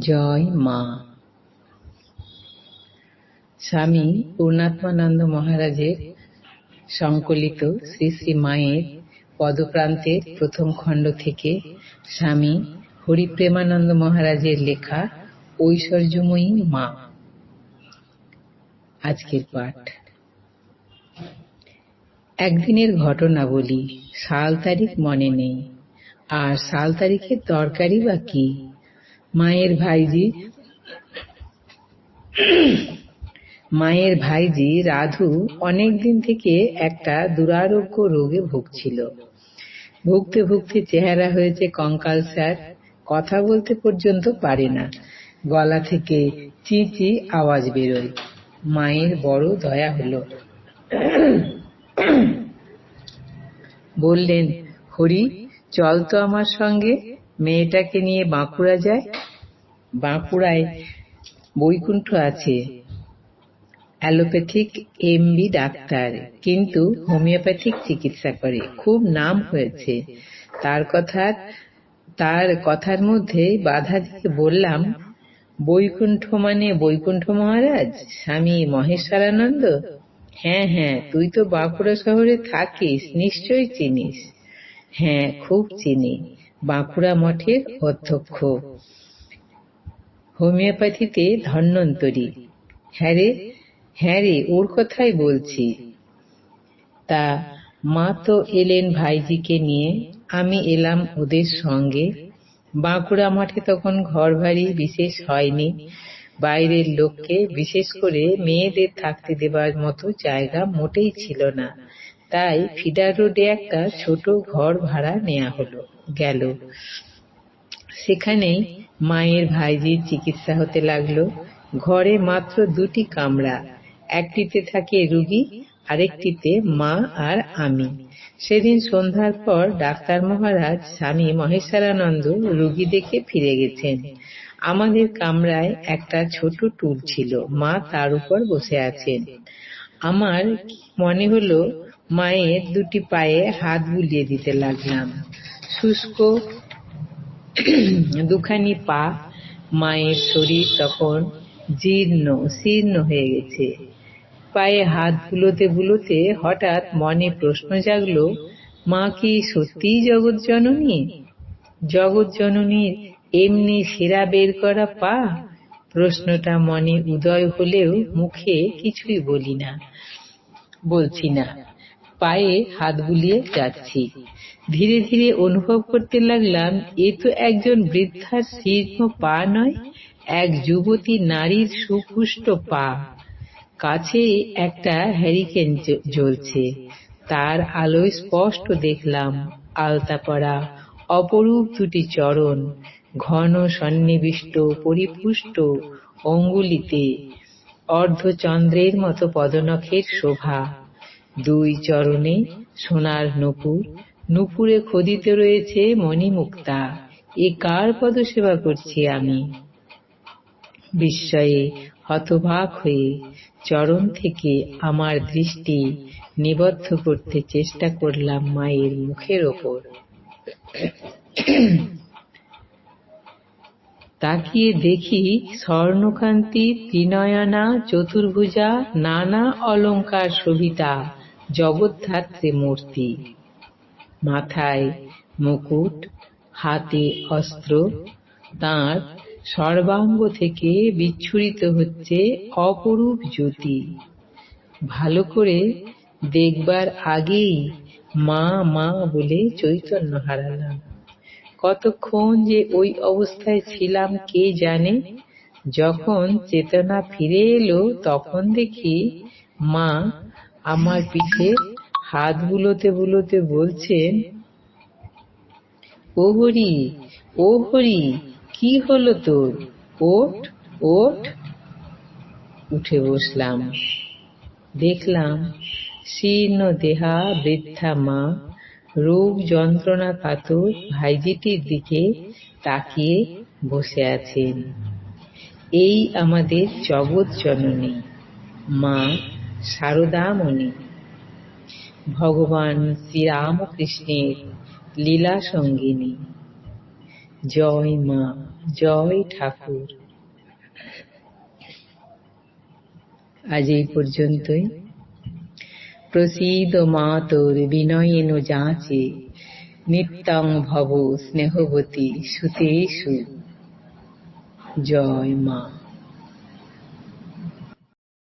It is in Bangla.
জয় মা। স্বামী পূর্ণাত্মানন্দ মহারাজের সংকলিত শ্রী শ্রী মায়ের পদপ্রান্তের প্রথম খণ্ড থেকে স্বামী হরিপ্রেমানন্দ মহারাজের লেখা ঐশ্বর্যময়ী মা। আজকের পাঠ। একদিনের ঘটনা বলি সাল তারিখ মনে নেই। আর সাল তারিখের দরকারই বা কি? মায়ের ভাইজি। মায়ের ভাইজি রাধু অনেক দিন থেকে একটা দুরারোগ্য রোগে ভুগছিল। ভুগতে ভুগতে চেহারা হয়েছে কঙ্কাল স্যার, কথা বলতে পর্যন্ত পারে না। গলা থেকে চি চি আওয়াজ বেরোয়। মায়ের বড় দয়া হলো। বললেন, হরি, চল তো আমার সঙ্গে, মেয়েটাকে নিয়ে বাঁকুড়া যায়। বাঁকুড়ায় বৈকুণ্ঠ আছে। অ্যালোপ্যাথিক এমবি ডাক্তার, কিন্তু হোমিওপ্যাথিক চিকিৎসা করে। খুব নাম হয়েছে। তার কথার তার কথার মধ্যে বাধা দিয়ে বললাম, বৈকুণ্ঠ মানে বৈকুণ্ঠ মহারাজ? স্বামী মহেশ্বরানন্দ? হ্যাঁ হ্যাঁ তুই তো বাঁকুড়া শহরে থাকিস, নিশ্চয়ই চিনিস। হ্যাঁ খুব চিনি। বাঁকুড়া মঠের অধ্যক্ষ। হোমিওপ্যাথিতে ধন্বন্তরী। হ্যাঁ রে হ্যাঁ রে, ওর কথাই বলছি। তা মা তো এলেন ভাইজিকে নিয়ে, আমি এলাম ওদের সঙ্গে। বাঁকুড়া মাঠে তখন ঘর ভাড়ি বিশেষ হয়নি। বাইরের লোককে বিশেষ করে মেয়েদের থাকতে দেবার মতো জায়গা মোটেই ছিল না। তাই ফিডার রোডে একটা ছোট ঘর ভাড়া নেওয়া হলো, গেল। সেখানেই মায়ের ভাইজির চিকিৎসা হতে লাগল। ঘরে মাত্র দুটি কামরা, একটিতে থাকে রুগী, আরেকটিতে মা আর আমি। সেদিন সন্ধ্যার পর ডাক্তার মহারাজ স্বামী মহেশ্বরানন্দ রুগী দেখে ফিরে গেছেন। আমাদের কামরায় একটা ছোট টুল ছিল, মা তার উপর বসে আছেন। আমার মনে হলো মায়ের দুটি পায়ে হাত বুলিয়ে দিতে লাগলাম। শুষ্ক দুখানি পা মায়ের শরীর তখন জীর্ণ, শীর্ণ হয়ে গেছে। পায়ে হাত বুলোতে বুলোতে হঠাৎ মনে প্রশ্ন জাগলো, মা কি সত্যিই জগৎ জননী? জগৎ জননীর এমনি সেরা বের করা পা? প্রশ্নটা মনে উদয় হলেও মুখে কিছুই বলি না, বলছি না। পায়ে হাত বুলিয়ে যাচ্ছি। ধীরে ধীরে অনুভব করতে লাগলাম, এ তো একজন বৃদ্ধার শীর্ণ পা নয়, এক যুবতী নারীর সুপুষ্ট পা। কাছে একটা হ্যারিকেন জ্বলছে। তার আলোয় স্পষ্ট দেখলাম, আলতা পড়া অপরূপ দুটি চরণ, ঘন সন্নিবিষ্ট, পরিপুষ্ট অঙ্গুলিতে, অর্ধচন্দ্রের মতো পদনখের শোভা। দুই চরণে সোনার নুপুর, নুপুরে খোদিত রয়েছে মণিমুক্তা। এ কার পদসেবা করছি আমি? বিস্ময়ে হতবাক হয়ে চরণ থেকে আমার দৃষ্টি নিবদ্ধ করতে চেষ্টা করলাম মায়ের মুখের ওপর। তাকিয়ে দেখি স্বর্ণকান্তি, ত্রিনয়না, চতুর্ভুজা, নানা অলঙ্কার শোভিতা জগদ্ধাত্রী মূর্তি। মাথায় মুকুট, হাতে অস্ত্র, তাঁর সর্বাঙ্গ থেকে বিচ্ছুরিত হচ্ছে অপরূপ জ্যোতি। ভালো করে দেখবার আগেই মা মা বলে চৈতন্য হারালাম। কতক্ষণ যে ওই অবস্থায় ছিলাম কে জানে? যখন চেতনা ফিরে এলো, তখন দেখি মা আমার পিঠে হাত বুলোতে বুলোতে বলছেন ও হরি ও হরি, কি হলো তোর? ওঠ ওঠ। উঠে বসলাম। দেখলাম শীর্ণ দেহা বৃদ্ধা মা রোগ যন্ত্রণা কাতর ভাইজিটির দিকে তাকিয়ে বসে আছেন। এই আমাদের জগৎ জননী। মা শারদামণি। ভগবান শ্রীরামকৃষ্ণের লীলা সঙ্গিনী। জয় মা, জয় ঠাকুর। আজ এই পর্যন্তই। প্রসীদ মা তোর বিনয়েন যাচে, নিত্যং ভব স্নেহবতী সুতেষু। জয় মা।